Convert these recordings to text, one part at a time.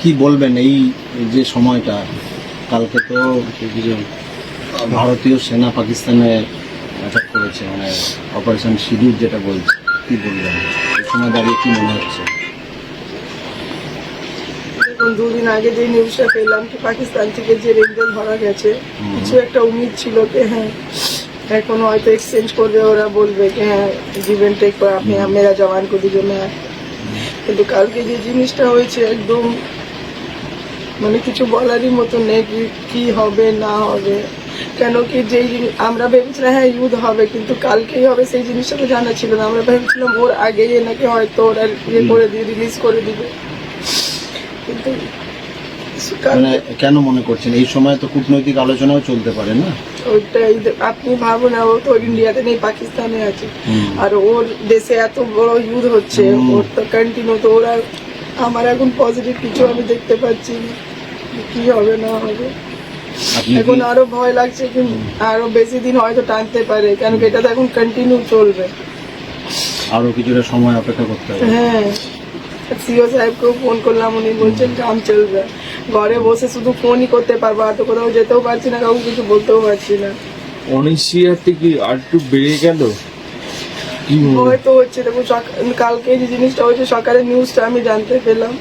কি বলবেন এই যে সময়টা? কালকে তো ভারতীয় সেনা পাকিস্তানে অ্যাটাক করেছে মানে অপারেশন সিঁদুর যেটা বলছে কি বলবেন? এই সময় দাঁড়িয়ে কি মনে হচ্ছে? দুদিন আগে যে নিউজটা পেলাম কি পাকিস্তান থেকে যে রেঞ্জার ধরা গেছে কিছু একটা উমিদ ছিল যে হ্যাঁ হ্যাঁ, এখন হয়তো এক্সচেঞ্জ করবে ওরা বলবে যে হ্যাঁ জীবন টেক পর আপনি মেরা জওয়ান কো দিজো না। কিন্তু কালকে যে জিনিসটা হয়েছে একদম মানে কিছু বলারই মতো নেই কি হবে না হবে। কেন কি যেই আমরা ভেবেছিলাম হ্যাঁ ইউথ হবে কিন্তু কালকেই হবে সেই জিনিসটা তো জানা ছিল না। আমরা ভেবেছিলাম ওর আগেই নাকি হয়তো ওরা ইয়ে করে দিয়ে রিলিজ করে দিবে। কিন্তু মানে কেন মনে করছেন? এই সময় তো কূটনৈতিক আলোচনাও চলতে পারে না? ওইটাই আপনি ভাবুন ও তো ইন্ডিয়াতে নেই পাকিস্তানে আছে। আর ওর দেশে এত বড় ইউথ হচ্ছে। ওর তো কন্টিনিউ তো ওরা আমার এখন পজিটিভ কিছু আমি দেখতে পাচ্ছি কি হবে না হবে। এখন আরও ভয় লাগছে কি আরও বেশি দিন হয়তো টানতে পারে কেন কি এটা তো এখন কন্টিনিউ চলবে। আরও কিছুটা সময় অপেক্ষা করতে হবে। হ্যাঁ। সিও সাহেবকেও ফোন করলাম উনি বলছেন কাম চলবে। ঘরে বসে শুধু ফোনই করতে পারব আর তো কোথাও যেতেও পারছি না কাউকে কিছু বলতেও পারছি না। অনিশ্চয়তা কি আর একটু বেড়ে গেল? হয়তো হচ্ছে দেখুন কালকে যে জিনিসটা হয়েছে সকালে নিউজটা আমি জানতে পেলাম।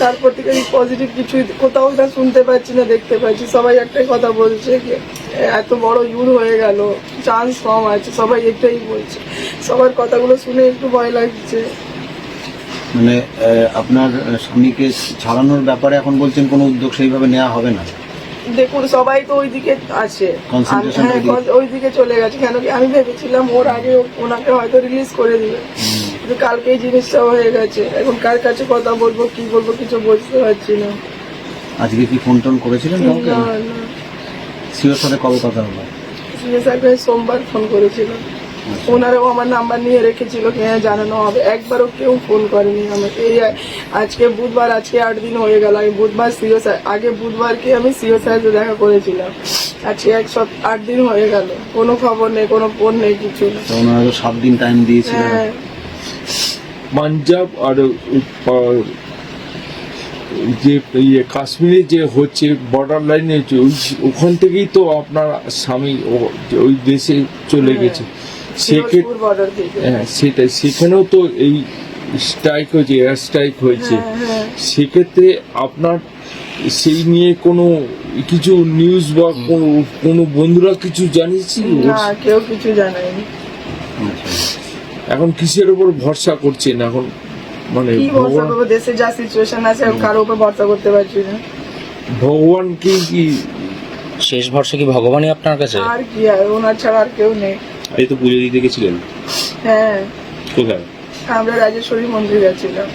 তারপর থেকে পজিটিভ কিছু কোথাও না শুনতে পাচ্ছি না দেখতে পাচ্ছি। সবাই একটাই কথা বলছে যে এত বড় ইউর হয়ে গেল চান্স কম আছে সবাই এটাই বলছে। সবার কথাগুলো শুনে একটু ভয় লাগছে। মানে আপনার স্বামীকে ছাড়ানোর ব্যাপারে এখন বলছেন কোনো উদ্যোগ সেইভাবে নেওয়া হবে না। দেখুন সবাই তো ওইদিকে আছে। হ্যাঁ ওইদিকে। চলে গেছে। কেন কি? আমি ভেবেছিলাম ওর আগে ওনাকে হয়তো রিলিজ করে দিবে। কিন্তু কালকে এই জিনিসটা হয়ে গেছে। এখন কার কাছে কথা বলব কি বলব কিছু বুঝতে পারছি না। আজকে কি ফোন টোন করেছিলেন কাউকে? সিওর সাথে কবে কথা হলো? সিএস সাহেবকে সোমবার ফোন করেছিল আচ্ছা। ওনারাও আমার নাম্বার নিয়ে রেখেছিল কি হ্যাঁ জানানো হবে। একবারও কেউ ফোন করেনি আমাকে। এই আজকে বুধবার আজকে আট দিন হয়ে গেল। আমি বুধবার সিও স্যার আগে বুধবারকে আমি সিও সাহেবকে দেখা করেছিলাম। আজকে এক সপ্তাহ আট দিন হয়ে গেল। কোনো খবর নেই কোনো ফোন নেই কিছু ওনারা সাত দিন টাইম দিয়েছে হ্যাঁ। পাঞ্জাব আর যে ইয়ে কাশ্মীরে যে হচ্ছে বর্ডার লাইনে হচ্ছে ওই- ওখান থেকেই তো আপনার স্বামী ও- ওই দেশে চলে হ্যাঁ। গেছে। হ্যাঁ সেটাই। সেখানেও তো এই স্ট্রাইক হয়েছে এয়ার স্ট্রাইক হয়েছে। হ্যাঁ, হ্যাঁ। সেক্ষেত্রে আপনার সেই নিয়ে কোনো কিছু নিউজ বা কোনো- কোনো বন্ধুরা কিছু জানিয়েছি? না কেউ কিছু জানায়নি। আচ্ছা। এখন কিসের উপর ভরসা করছেন? এখন মানে কি ভরসা ভগবান করব? দেশে যা সিচুয়েশন আছে কারও উপর ভরসা করতে পারছি না। ভগবানকে কি শেষ ভরসা কি ভগবানই আপনার কাছে? আর কি আর ওনার ছাড়া আর কেউ নেই। এই তো পুজো দিতে গেছিলেন? হ্যাঁ। কোথায়? আমরা রাজেশ্বরী মন্দির গেছিলাম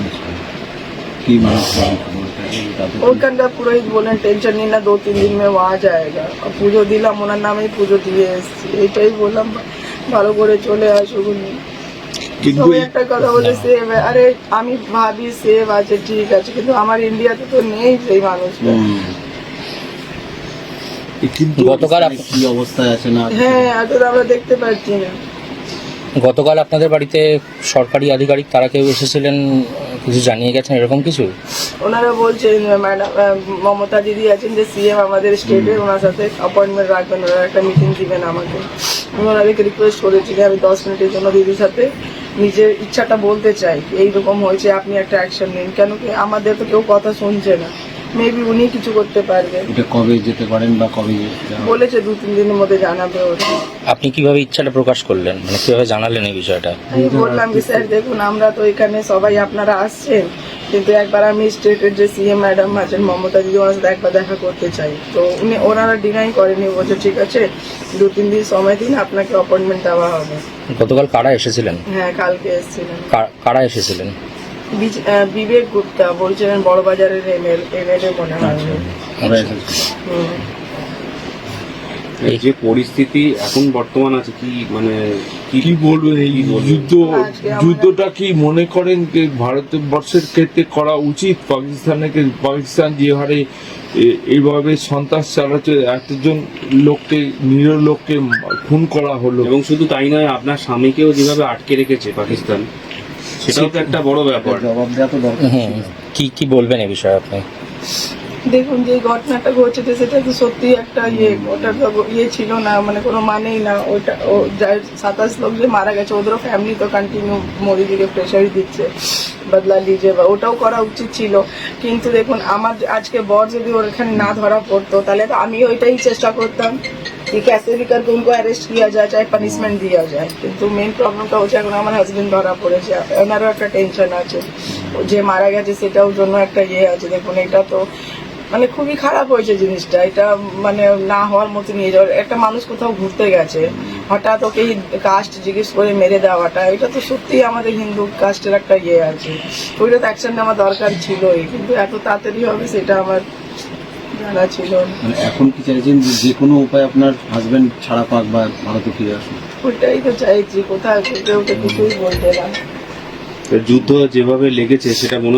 আচ্ছা। কি মনে? এই পুরোহিত বলেন টেনশন নিন না দু তিন দিন মে ওয়া যায়গা। পুজো দিলাম ওনার নামেই পুজো দিয়ে এসেছি। এইটাই বললাম ভালো করে চলে আসুক উনি। কিন্তু একটা কথা বলে সেভ আরে আমি ভাবি সেভ আছে ঠিক আছে কিন্তু আমার ইন্ডিয়াতে তো নেই সেই মানুষটা। কিন্তু গতকাল কি অবস্থায় আছে না হ্যাঁ এটা আমরা দেখতে পাচ্ছি না। গতকাল আপনাদের বাড়িতে সরকারি আধিকারিক তারা কেউ এসেছিলেন কিছু জানিয়ে গেছেন এরকম কিছু? ওনারা বলছেন ম্যাডাম মমতা দিদি আছেন যে সিএম আমাদের স্টেটে ওনার সাথে অ্যাপয়েন্টমেন্ট রাখবেন ওনারা একটা মিটিং দিবেন আমাকে। আমি ওনাদেরকে রিকোয়েস্ট করেছি যে আমি দশ মিনিটের জন্য দিদির সাথে নিজের ইচ্ছাটা বলতে চাই এইরকম হয়েছে আপনি একটা অ্যাকশন নিন। কেন কি আমাদের তো কেউ কথা শুনছে না। মেবি উনি কিছু করতে পারবেন এটা কবে যেতে পারেন বা কবে বলেছে দু তিন দিনের মধ্যে জানাবে ওরা। আপনি কীভাবে ইচ্ছাটা প্রকাশ করলেন? মানে কীভাবে জানালেন এই বিষয়টা? আমি বললাম কি স্যার দেখুন আমরা তো এখানে সবাই আপনারা আসছেন কিন্তু একবার আমি স্টেটের যে সিএম ম্যাডাম আছেন মমতা দিদি ওনার সাথে একবার দেখা করতে চাই। তো উনি ওনারা ডিনাই করেনি বলছে ঠিক আছে দু তিন দিন সময় দিন আপনাকে অ্যাপয়েন্টমেন্ট দেওয়া হবে। গতকাল কারা এসেছিলেন? হ্যাঁ কালকে এসেছিলেন। কারা এসেছিলেন? বিবেক গুপ্তা বলছিলেন বড়বাজারের এমএল এমএলএ মনে হয় আচ্ছা। এসেছে। এই যে পরিস্থিতি এখন বর্তমান আছে কি মানে কি কি বলবেন এই যুদ্ধ যুদ্ধটা কি মনে করেন যে ভারতবর্ষের ক্ষেত্রে করা উচিত? পাকিস্তানের পাকিস্তান যে হারে এইভাবে সন্ত্রাস চালাচ্ছে এতজন লোককে নিরীহ লোককে খুন করা হলো। এবং শুধু তাই নয় আপনার স্বামীকেও যেভাবে আটকে রেখেছে পাকিস্তান সেটাও তো একটা বড় ব্যাপার। জবাব দেওয়া তো দরকার। হুম কি কি বলবেন এ বিষয়ে আপনি? দেখুন যে ঘটনাটা ঘটেছে সেটা তো সত্যি একটা ইয়ে ওটা তো ইয়ে ছিল না মানে কোনো মানেই না। ওটা ও যার সাতাশ লোক যে মারা গেছে ওদেরও ফ্যামিলি তো কন্টিনিউ মোদিদিকে প্রেশারই দিচ্ছে বদলা লিজে বা ওটাও করা উচিত ছিল। কিন্তু দেখুন আমার আজকে বর যদি ওর এখানে না ধরা পড়তো তাহলে তো আমি ওইটাই চেষ্টা করতাম। कि कैसे भी करके उनको अरेस्ट किया जाए चाहे পানিশমেন্ট দেওয়া যায় কিন্তু মেন প্রবলেমটা হচ্ছে এখন আমার হাজবেন্ড ধরা পড়েছে ওনারও একটা টেনশন আছে ও যে মারা গেছে সেটাও জন্য একটা ইয়ে আছে দেখুন এটা তো মানে খুবই খারাপ হয়েছে জিনিসটা এটা মানে না হওয়ার মতো নিয়ে যাওয়ার একটা মানুষ কোথাও ঘুরতে গেছে হঠাৎ ওকে কাস্ট জিজ্ঞেস করে মেরে দেওয়াটা এটা তো সত্যিই আমাদের হিন্দু কাস্টের একটা ইয়ে আছে ওইটা তো অ্যাকশন নেওয়া দরকার ছিলই কিন্তু এত তাড়াতাড়ি হবে সেটা আমার জানা ছিল। মানে এখন কি চাইছেন যে যে কোনো উপায় আপনার হাজব্যান্ড ছাড়া পাক বা ভারতে ফিরে আসুন ওইটাই তো চাইছি কোথায় কিছুই বলতে না। যুদ্ধ যেভাবে লেগেছে সেটা মনে